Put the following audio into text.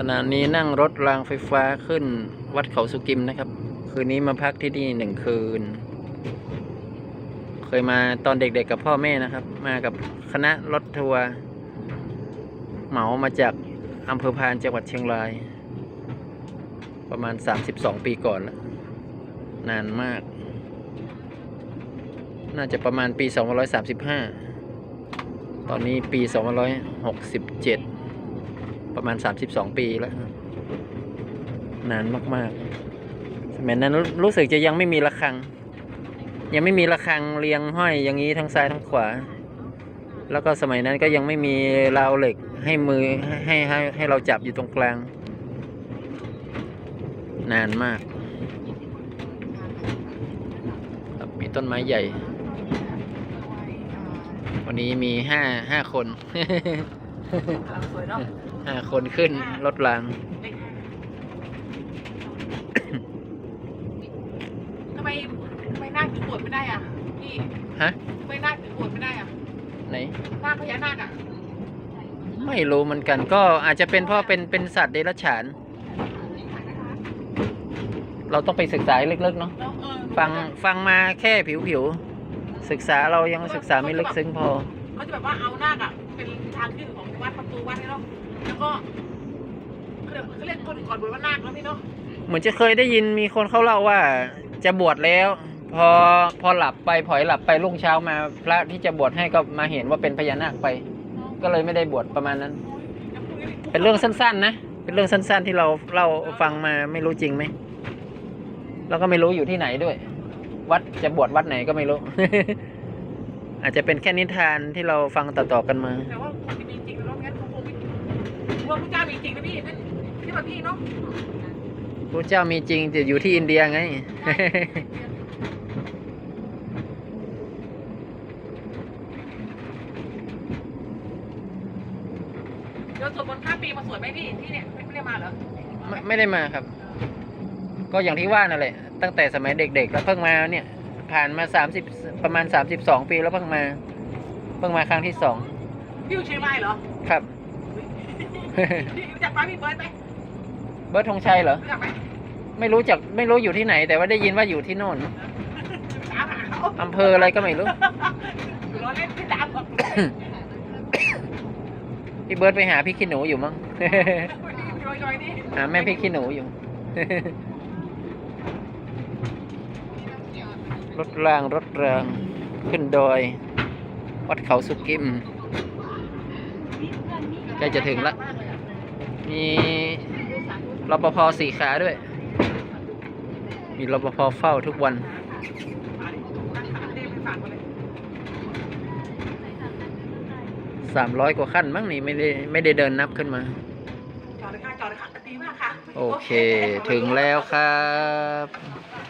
ขณะนี้นั่งรถรางไฟฟ้าขึ้นวัดเขาสุกิมนะครับ คืนนี้มาพักที่นี่หนึ่งคืน เคยมาตอนเด็กๆกับพ่อแม่นะครับ มากับคณะรถทัวร์เหมามาจากอำเภอพานจังหวัดเชียงราย ประมาณ 32 ปีก่อนแล้วนานมาก น่าจะประมาณปี 2535 ตอนนี้ปี 2567 ประมาณ 32 ปีแล้ว นานมากๆ สมัยนั้นรู้สึกจะยังไม่มีระฆัง ยังไม่มีระฆังเรียงห้อยอย่างนี้ทั้งซ้ายทั้งขวา แล้วก็สมัยนั้นก็ยังไม่มีราวเหล็กให้มือให้ให้ให้เราจับอยู่ตรงกลาง นานมากมีต้นไม้ใหญ่ วันนี้มีห้าห้าคนสวยเนาะ ห้าคนขึ้นรถรางทำไมทำไมนาคถึงบวชไม่ได้อะพี่ฮะทำไมนาคถึงบวชไม่ได้อะไหนนาคพญานาคอะไม่รู้เหมือนกัน ก็อาจจะเป็นเพราะเป็นเป็นสัตว์เดรัจฉาน เราต้องไปศึกษาให้ลึกๆเนาะแล้วเออฟังฟังมาแค่ผิวๆศึกษาเรายังศึกษาไม่ลึกซึ้งพอ เขาจะแบบว่าเอานาคอะเป็นทางขึ้นของวัดประตูวัดนี่เนาะ แล้วก็เขาเรียกเขาเรียกคนก่อนบวชว่านาคนะพี่เนาะเหมือนจะเคยได้ยินมีคนเขาเล่าว่าจะบวชแล้ว พอพอหลับไปผอยหลับไปรุ่งเช้ามา พระที่จะบวชให้ก็มาเห็นว่าเป็นพญานาคไป ก็เลยไม่ได้บวชประมาณนั้น เป็นเรื่องสั้น ๆ นะ เป็นเรื่องสั้น ๆ ที่เราเล่าฟังมาไม่รู้จริงไหมแล้วก็ไม่รู้อยู่ที่ไหนด้วย วัดจะบวชวัดไหนก็ไม่รู้ อาจจะเป็นแค่นิทานที่เราฟังต่อๆกันมาแต่ว่าคนที่ ว่าพระเจ้ามีจริงนะพี่นั่นที่แบบพี่เนาะพระเจ้ามีจริงแต่อยู่ที่อินเดียไง เดี๋ยวสวดมนต์ข้ามปีมาสวดไหมพี่ที่เนี่ยไม่ไม่ได้มาเหรอไม่ไม่ได้มาครับ ก็อย่างที่ว่านั่นแหละ ตั้งแต่สมัยเด็กๆ แล้วเพิ่งมาเนี่ย ผ่านมาสามสิบประมาณสามสิบสองปีแล้วเพิ่งมา เพิ่งมาครั้งที่สองพี่อยู่เชียงรายเหรอ ครับ พี่รู้จักป้าพี่เบิร์ดไหมเบิร์ดธงชัยเหรอ รู้จักไหมไม่รู้จักไม่รู้อยู่ที่ไหน แต่ว่าได้ยินว่าอยู่ที่โน่นตามหาเขาอำเภออะไรก็ไม่รู้ รอเล่นไม่ตามหรอกพี่เบิร์ดไปหาพี่ขี้หนูอยู่มั้ง ยอยๆนี่หาแม่พี่ขี้หนูอยู่ รถรางรถราง ขึ้นดอย วัดเขาสุกิม ใกล้จะถึงละ มีรปภสี่ขาด้วย มีรปภเฝ้าทุกวัน สามร้อยกว่าขั้นมั้งนี่ไม่ได้ไม่ได้เดินนับขึ้นมาจอดเลยค่ะจอดเลยค่ะดีมากค่ะโอเค ถึงแล้วครับ